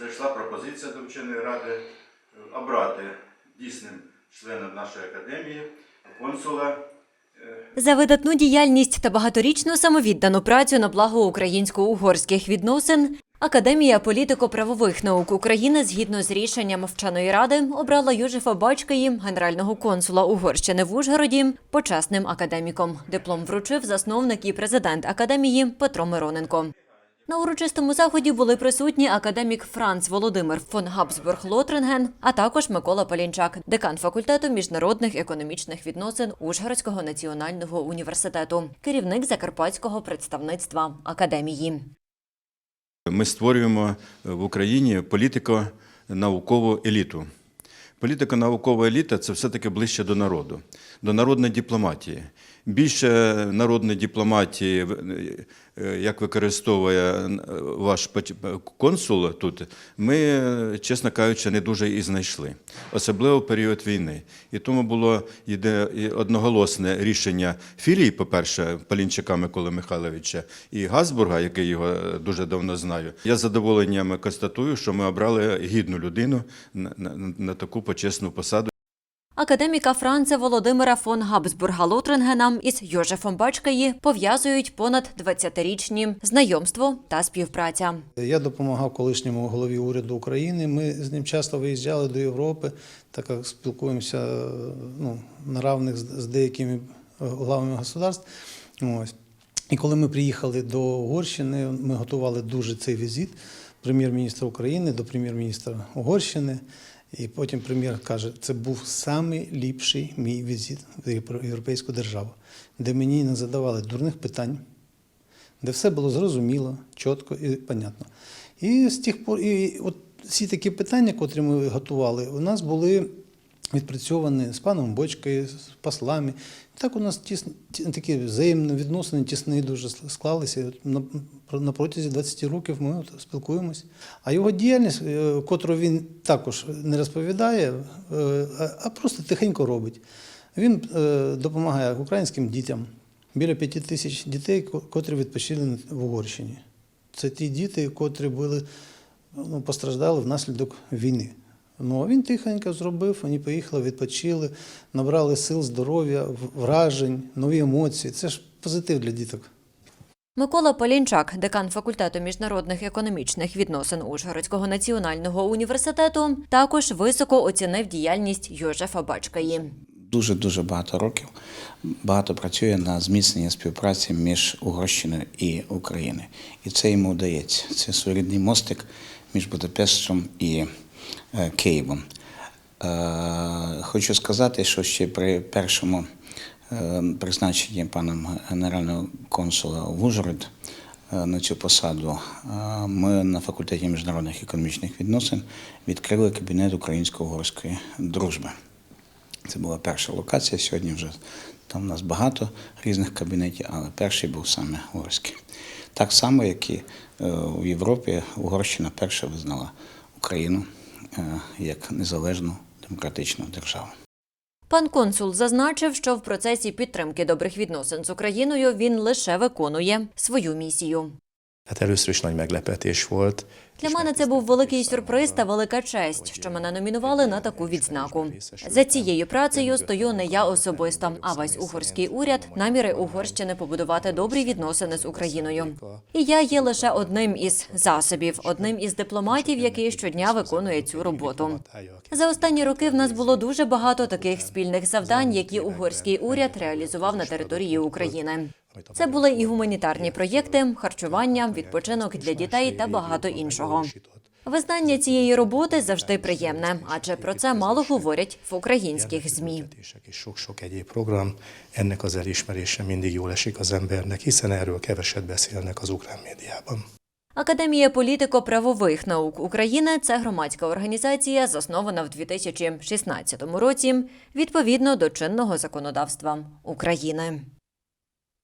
Зайшла пропозиція до вченої ради е, обрати дійсним членом нашої академії консула За видатну діяльність та багаторічну самовіддану працю на благо українсько-угорських відносин Академія політико-правових наук України згідно з рішенням вченої ради обрала Южефа Бачкаї, генерального консула Угорщини в Ужгороді, почесним академіком. Диплом вручив засновник і президент академії Петро Мироненко. На урочистому заході були присутні академік Франц Володимир фон Габсбург Лотринген, а також Микола Полінчак, декан факультету міжнародних економічних відносин Ужгородського національного університету, керівник закарпатського представництва академії. Ми створюємо в Україні політико-наукову еліту. Політико-наукова еліта це все-таки ближче до народу, до народної дипломатії. Більше народної дипломатії, е, як використовує е, ваш консул тут, ми, е, чесно кажучи, не дуже і знайшли, особливо в період війни. І тому було одноголосне рішення філії, по-перше, Полінчака Миколи Михайловича і Газбурга, який його е, дуже давно знаю. Я з задоволенням констатую, що ми обрали гідну людину на таку почесну посаду. Академіка Франца Володимира фон Габсбурга Лотрингена із Йожефом Бачкаї пов'язують понад 20-річні знайомство та співпраця. Я допомагав колишньому голові уряду України. Ми з ним часто виїжджали до Європи, так як спілкуємося ну, на равних з з деякими е, главами государств. Ось. І коли ми приїхали до Угорщини, ми готували дуже цей візит прем'єр-міністра України до прем'єр-міністра Угорщини. І потім прем'єр каже, це був найліпший мій візит в європейську державу, де мені не задавали дурних питань, де все було зрозуміло, чітко і понятно. І з тих пор, і от всі такі питання, котрі ми готували, у нас були відпрацьовані з паном Бочкою, з послами. Так у нас тісні, ті- такі взаємні відносини, тісні дуже склалися. От На, протязі 20 років ми от спілкуємось. А його діяльність, е, котру він також не розповідає, е, а- а просто тихенько робить. Він е, допомагає українським дітям. Біля п'яти тисяч дітей, котрі відпочили в Угорщині. Це ті діти, котрі були, ну, постраждали внаслідок війни. Ну, а він тихенько зробив, вони поїхали, відпочили, набрали сил, здоров'я, вражень, нові емоції. Це ж позитив для діток. Микола Полінчак, декан факультету міжнародних економічних відносин Ужгородського національного університету, також високо оцінив діяльність Йожефа Бачкаї. дуже дуже багато років багато працює на зміцнення співпраці між Угорщиною і Україною. І це йому вдається. Це своєрідний мостик між Будапештом і Києвом. Е, хочу сказати, що ще при першому е, призначенні паном генерального консула в Ужгород е, на цю посаду е, ми на факультеті міжнародних економічних відносин відкрили кабінет українсько-угорської дружби. Це була перша локація. Сьогодні вже там у нас багато різних кабінетів, але перший був саме угорський. Так само, як і е, у Європі, Угорщина перша визнала Україну е, як незалежну демократичну державу. Пан консул зазначив, що в процесі підтримки добрих відносин з Україною він лише виконує свою місію. Hát először. Для мене це був великий сюрприз та велика честь, що мене номінували на таку відзнаку. За цією працею стою не я особисто, а весь угорський уряд наміри Угорщини побудувати добрі відносини з Україною. І я є лише одним із засобів, одним із дипломатів, який щодня виконує цю роботу. За останні роки в нас було дуже багато таких спільних завдань, які угорський уряд реалізував на території України. Це були і гуманітарні проєкти, харчування, відпочинок для дітей та багато іншого. Визнання цієї роботи завжди приємне, адже про це мало говорять в українських змі. Sok-sok egyéb program, ennek az elismerése mindig jól esik az embernek, hiszen erről keveset beszélnek az ukrán médiában. Академія політико-правових наук України це громадська організація, заснована в 2016 році відповідно до чинного законодавства України.